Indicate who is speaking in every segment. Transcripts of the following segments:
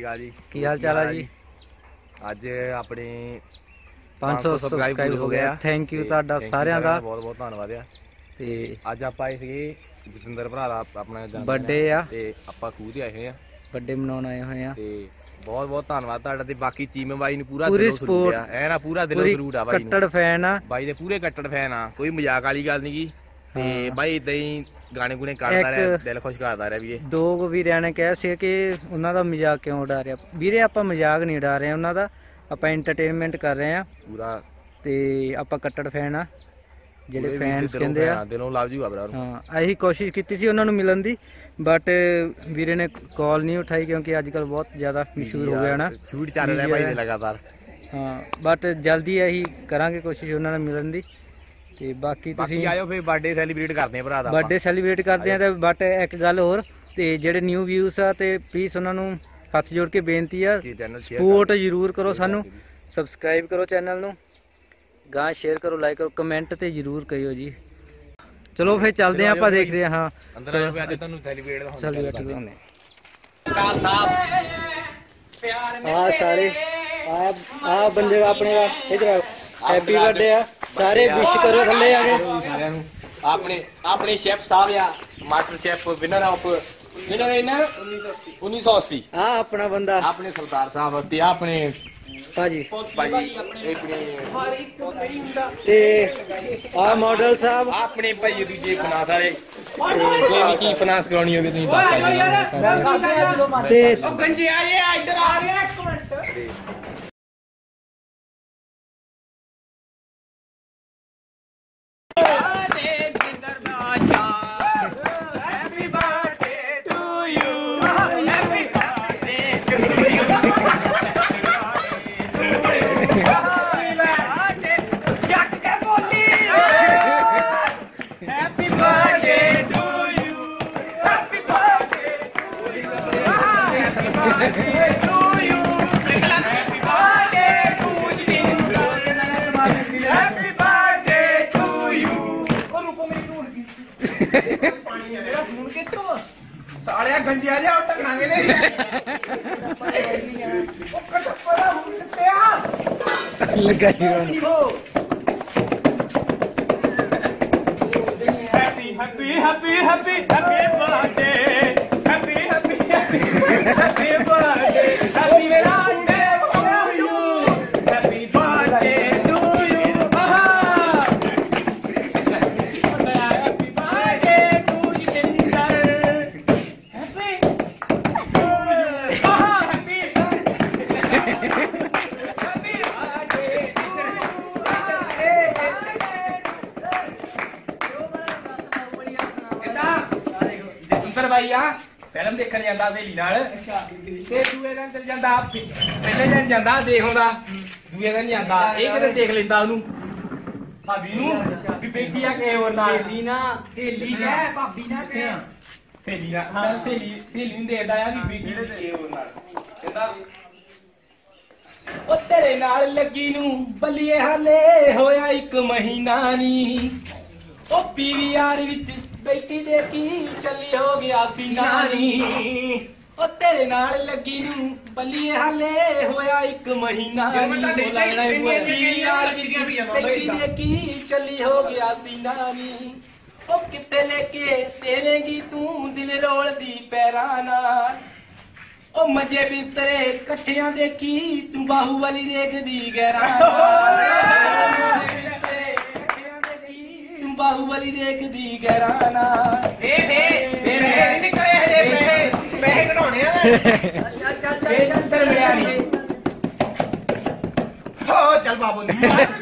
Speaker 1: ਅਕਾਲ ਜੀ।
Speaker 2: ਕੀ ਹਾਲ ਚਾਲ ਆ ਜੀ?
Speaker 1: ਅੱਜ ਆਪਣੇ
Speaker 2: 500 ਸਬਸਕ੍ਰਾਈਬ ਹੋ ਗਿਆ। ਥੈਂਕ ਯੂ ਤੁਹਾਡਾ ਸਾਰਿਆਂ ਦਾ
Speaker 1: ਬਹੁਤ ਬਹੁਤ ਧੰਨਵਾਦ ਆ।
Speaker 2: ਤੇ
Speaker 1: ਅੱਜ ਆਪਾਂ ਆਏ ਸੀਗੇ ਜਤਿੰਦਰ ਭਰਾ ਦਾ ਆਪਣਾ ਦਿਨ
Speaker 2: ਆ।
Speaker 1: ਤੇ ਆਪਾਂ ਖੂਦ ਹੀ ਆਏ ਹੋਏ ਆ।
Speaker 2: ਵੱਡੇ ਮਨਾਉਣ ਆਏ ਹੋਏ ਆ।
Speaker 1: ਤੇ ਬਹੁਤ ਬਹੁਤ ਧੰਨਵਾਦ ਤੁਹਾਡਾ ਤੇ ਬਾਕੀ ਚੀਮੇ ਬਾਈ ਨੂੰ ਪੂਰਾ ਦਿਲੋਂ ਸਲੂਟ ਆ। ਐ ਨਾ ਪੂਰਾ ਦਿਲੋਂ ਸਲੂਟ ਆ ਬਾਈ ਨੂੰ।
Speaker 2: ਕੱਟੜ ਫੈਨ ਆ।
Speaker 1: ਬਾਈ ਦੇ ਪੂਰੇ ਕੱਟੜ ਫੈਨ ਆ। ਕੋਈ ਮਜ਼ਾਕ ਵਾਲੀ ਗੱਲ ਨਹੀਂ ਗੀ। ਤੇ। ਬਾਈ ਇਦਾਂ ਹੀ ਗਾਣੇ ਗੁਣੇ ਕਰਦਾ
Speaker 2: ਇੱਕ-
Speaker 1: ਰਿਹਾ ਦਿਲ ਖੁਸ਼ ਕਰਦਾ ਰਿਹਾ ਵੀ ਇਹ
Speaker 2: ਦੋ ਵੀਰਿਆਂ ਨੇ ਕਿਹਾ ਸੀ ਕਿ ਉਹਨਾਂ ਦਾ ਮਜ਼ਾਕ ਕਿਉਂ ਉਡਾ ਰਿਹਾ ਵੀਰੇ ਆਪਾਂ ਮਜ਼ਾਕ ਨਹੀਂ ਉਡਾ ਰਹੇ ਉਹਨਾਂ ਦਾ ਆਪਾਂ ਐਂਟਰਟੇਨਮੈਂਟ ਕਰ ਰਹੇ ਆ
Speaker 1: ਪੂਰਾ
Speaker 2: ਤੇ ਆਪਾਂ ਕੱਟੜ ਫੈਨ ਆ ਜਿਹੜੇ
Speaker 1: ਵੀਰ
Speaker 2: ਫੈਨਸ ਕਹਿੰਦੇ ਆ।
Speaker 1: ਦਿਲੋਂ ਲਵ ਜੂਗਾ ਬਰਾ
Speaker 2: ਹਾਂ ਅਸੀਂ ਕੋਸ਼ਿਸ਼ ਕੀਤੀ ਸੀ ਉਹਨਾਂ ਨੂੰ ਮਿਲਣ ਦੀ ਬਟ ਵੀਰੇ ਨੇ ਕਾਲ ਨਹੀਂ ਉਠਾਈ ਕਿਉਂਕਿ ਅੱਜ ਕੱਲ ਬਹੁਤ ਜ਼ਿਆਦਾ ਮਸ਼ਹੂਰ ਹੋ ਗਿਆ ਨਾ।
Speaker 1: ਸ਼ੂਟ ਚੱਲ ਰਿਹਾ ਦੇ ਲਗਾਤਾਰ।
Speaker 2: ਹਾਂ ਬਟ ਜਲਦੀ ਅਸੀਂ ਕਰਾਂਗੇ ਕੋਸ਼ਿਸ਼ ਉਹਨਾਂ ਨਾਲ ਮਿਲਣ ਦੀ। ਤੇ ਬਾਕੀ
Speaker 1: ਬਾਕੀ
Speaker 2: ਤੁਸੀਂ
Speaker 1: ਆਇਓ ਫੇਰ ਬਰਥਡੇ ਸੈਲੀਬ੍ਰੇਟ ਕਰਦੇ ਆ ਭਰਾ ਦਾ
Speaker 2: ਬਰਥਡੇ ਸੈਲੀਬ੍ਰੇਟ ਕਰਦੇ ਆ ਤੇ ਬਟ ਇੱਕ ਗੱਲ ਹੋਰ ਤੇ ਜਿਹੜੇ ਨਿਊ ਵਿਊਸ ਆ ਤੇ ਪਲੀਜ਼ ਉਹਨਾਂ ਨੂੰ ਹੱਥ ਜੋੜ ਕੇ ਬੇਨਤੀ ਆ
Speaker 1: ਚੈਨਲ
Speaker 2: ਸਪੋਰਟ ਜ਼ਰੂਰ ਕਰੋ ਸਾਨੂੰ। ਸਬਸਕ੍ਰਾਈਬ ਕਰੋ ਚੈਨਲ ਨੂੰ। ਗਾਂ ਸ਼ੇਅਰ ਕਰੋ ਲਾਈਕ ਕਰੋ ਕਮੈਂਟ ਤੇ ਜ਼ਰੂਰ ਕਰਿਓ ਜੀ। ਚਲੋ ਫਿਰ ਚੱਲਦੇ ਆ ਆਪਾਂ ਦੇਖਦੇ ਆ ਹਾਂ।
Speaker 1: ਅੰਦਰ ਆਇਓ ਫੇਰ ਅੱਜ ਤੁਹਾਨੂੰ ਸੈਲੀਬ੍ਰੇਟ ਦਾ
Speaker 2: Celebrate ਕਰਾਉਂਦੇ ਆ ਸਾਰੇ ਆ ਆ ਬੰਦੇ ਆਪਣੇ ਦਾ ਇਧਰ ਹੈਪੀ ਬਰਥਡੇ ਆ। ਸਾਰੇ ਵਿਸ਼ ਕਰੋ ਥੱਲੇ ਆ
Speaker 1: ਨੂੰ। ਆਪਣੇ ਆਪਣੇ ਸ਼ੈਫ ਸਾਹਿਬ ਆ master chef winner of winner ਇਹਨਾਂ 1980
Speaker 2: ਆ ਆਪਣਾ ਬੰਦਾ।
Speaker 1: ਆਪਣੇ ਸਰਦਾਰ ਸਾਹਿਬ ਤੇ ਆਪਣੇ
Speaker 2: ਭਾਜੀ।
Speaker 1: ਭਾਈ ਆਪਣੇ
Speaker 2: ਤੇ ਆ ਮਾਡਲ ਸਾਹਿਬ।
Speaker 1: ਆਪਣੇ ਭਾਈ ਦੂਜੇ ਫਨਾਸ ਵਾਲੇ। ਤੇ ਵੀ ਕੀ ਫਨਾਸ ਕਰਾਉਣੀ ਹੋਵੇ ਤੁਸੀਂ ਦੱਸ ਸਕਦੇ ਹੋ।
Speaker 2: ਤੇ
Speaker 1: ਗੰਜੇ ਆ ਜੇ ਇੱਧਰ ਆ। ਰਿਹਾ ਇੱਕ minute
Speaker 3: ਸਾਲਿਆ ਗੰਜਿਆ ਜਿਹਾ ਉਹ ਟੰਗਾਂਗੇ ਨੇ
Speaker 2: ਲਗਾਈ ਰੋਣ
Speaker 4: happy, happy, happy, happy, happy birthday. Happy, happy, happy, happy birthday. Happy Jatinder ਬਾਈ ਆ ਫਿਲਮ ਦੇਖਣ ਜਾਂਦਾ ਸਹੇਲੀ ਨਾਲ। ਤੇ ਦੂਏ ਦਿਨ ਚਲ ਜਾਂਦਾ ਪਹਿਲੇ ਦਿਨ ਜਾਂਦਾ ਦੇਖ ਆਉਂਦਾ ਦੂਏ ਦਿਨ ਜਾਂਦਾ। ਇਹ ਕਿਤੇ ਦੇਖ ਲੈਂਦਾ ਉਹਨੂੰ। ਭਾਬੀ ਨੂੰ ਵੀ ਬੈਠੀ ਆ ਕਿਸੇ ਹੋਰ ਨਾਲ। ਸਹੇਲੀ ਨਾ ਸਹੇਲੀ ਕਹਿ ਭਾਬੀ ਨਾ ਕਹਿ ਸਹੇਲੀ ਨਾ ਹਾਂ ਸਹੇਲੀ ਸਹੇਲੀ ਨੂੰ ਦੇਖਦਾ ਆ ਵੀ ਤੇ ਕਿਸੇ ਹੋਰ ਨਾਲ। ਕਹਿੰਦਾ ਉਹ ਤੇਰੇ ਨਾਲ ਲੱਗੀ ਨੂੰ ਬੱਲੀਏ ਹਾਲੇ ਹੋਇਆ ਇੱਕ ਮਹੀਨਾ ਨਹੀਂ। ਉਹ ਪੀਵੀਆਰ ਵਿੱਚ ਬੈਠੀ ਦੇਖੀ ਚੱਲੀ ਹੋ ਗਿਆ ਸੀ ਨਾਨੀ ਉਹ ਤੇਰੇ ਨਾਲ ਲੱਗੀ ਨੂੰ ਬੱਲੀਏ ਹਾਲੇ ਹੋਇਆ ਇੱਕ ਮਹੀਨਾ ਨਹੀਂ। ਉਹ ਲੱਗਣਾ ਪੀਵੀਆਰ ਵਿੱਚ ਬੈਠੀ ਦੇਖੀ ਚੱਲੀ ਹੋ ਗਿਆ ਸੀ ਨਾਨੀ ਉਹ ਕਿੱਥੇ ਲੈ ਕੇ ਤੇਰੇਗੀ ਤੂੰ ਦਿਲ ਰੋਲਦੀ ਪੈਰਾਂ ਨਾਲ। ਉਹ ਮੰਜੇ ਬਿਸਤਰੇ ਇਕੱਠਿਆਂ ਦੇਖੀ ਤੂੰ ਬਾਹੂਬਲੀ ਦੇਖਦੀ ਤੂੰ ਬਾਹੂਬਲੀ ਦੇਖਦੀ ਗਹਿਰਾ ਨਾ
Speaker 3: ਏ ਏ ਪੈਸੇ ਨਿਕਲੇ ਹਜੇ ਪੈਸੇ ਪੈਸੇ ਕਢਾਉਣੇ ਆ।
Speaker 4: ਇਹ ਅੰਦਰ ਮਿਲਿਆ ਨਹੀਂ
Speaker 3: ਹੋ ਚੱਲ ਬਾਬੂ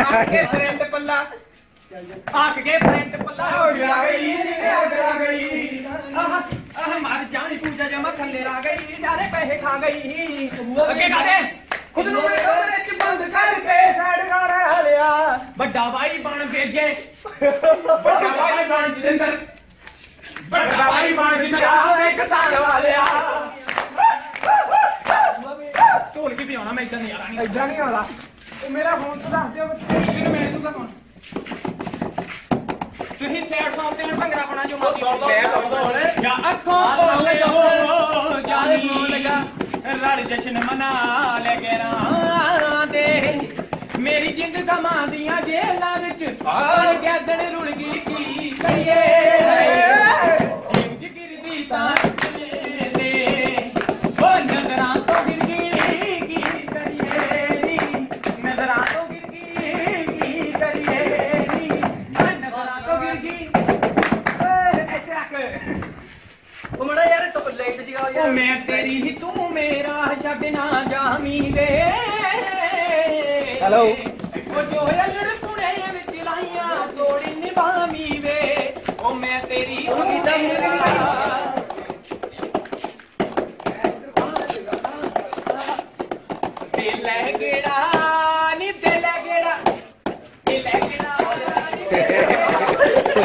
Speaker 4: ਆਖ ਕੇ ਪ੍ਰਿੰਟ ਪੱਲਾ। ਆਖ ਕੇ ਪ੍ਰਿੰਟ ਪੱਲਾ ਹੋ ਗਿਆ ਗਈ ਅੱਗ ਲਾ ਗਈ। ਆਹ ਆਹ ਮਾਰ ਜਾਣੀ ਪੂਜਾ ਜਮਾ ਥੱਲੇ ਲਾ ਗਈ ਸਾਰੇ ਪੈਸੇ ਖਾ ਗਈ। ਅੱਗੇ ਕਾਦੇ ਖੁਦ ਨੂੰ ਆਪਣੇ ਕਮਰੇ ਚ ਬੰਦ ਕਰਕੇ ਸੜਕਾਂ ਹਲਿਆ। ਵੱਡਾ ਬਾਈ ਬਣ ਗੇਜੇ ਵੱਡਾ ਬਾਈ ਬਣ ਜਿੰਦਰ। ਵੱਡਾ ਬਾਈ ਬਣ ਜਿੰਦਰ। ਆ ਇੱਕ ਧਨ ਵਾਲਿਆ। ਢੋਲ ਕੀ ਪਿਆਉਣਾ ਮੈਂ ਇਦਾਂ ਨਹੀਂ ਆਣਾ ਇਦਾਂ ਨਹੀਂ ਆਣਾ ਉਹ ਮੇਰਾ ਫੋਨ ਤੋਂ ਦੱਸ ਦਿਓ ਕਿਹਨੂੰ ਮੈਂ ਦੂੰਗਾ ਫੋਨ ਤੁਸੀਂ ਸੈਡ ਸੌਂਗ ਤੇ ਭੰਗੜਾ ਪਾਣਾ ਜੋ ਮਰਜ਼ੀ ਮੈਂ ਪਾਉਂਦਾ ਹੁਣ ਜਾਂ ਅੱਖੋਂ ਬੋਲੇ ਹੋ ਜਾਨੀ ਲਗਾ। ਰੜ ਜਸ਼ਨ ਮਨਾ ਲੈ ਕੇ ਰਾਂ ਦੇ ਮੇਰੀ ਜਿੰਦ ਗਮਾਂ ਦੀਆਂ ਜੇਲਾਂ ਵਿੱਚ ਆ ਗੈਦਣ ਰੁਲ ਗਈ ਕੀ ਕਰੀਏ? ਉਹ ਮੈਂ ਤੇਰੀ ਹੀ ਤੂੰ ਮੇਰਾ ਛੱਡ ਨਾ ਜਾਮੀ ਵੇ।
Speaker 2: Hello.
Speaker 4: ਉਹ ਜੋ ਅਲੜ ਪੁਣੇ ਵਿੱਚ ਲਾਈਆਂ ਤੋੜੀ ਨਿਭਾਵੀ ਵੇ। ਉਹ ਮੈਂ ਤੇਰੀ
Speaker 2: ਉਹ ਤੇ
Speaker 4: ਮੇਰਾ ਦਿਲ ਲੈ ਗੇੜਾ ਨੀ ਦਿਲ ਲੈ ਗੇੜਾ ਦਿਲ ਲੈ ਗੇੜਾ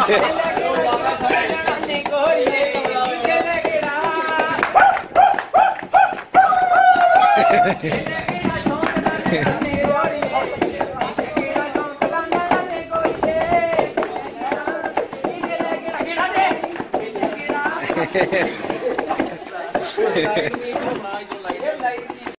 Speaker 4: ਦਿਲ ਲੈ ਦਿਲ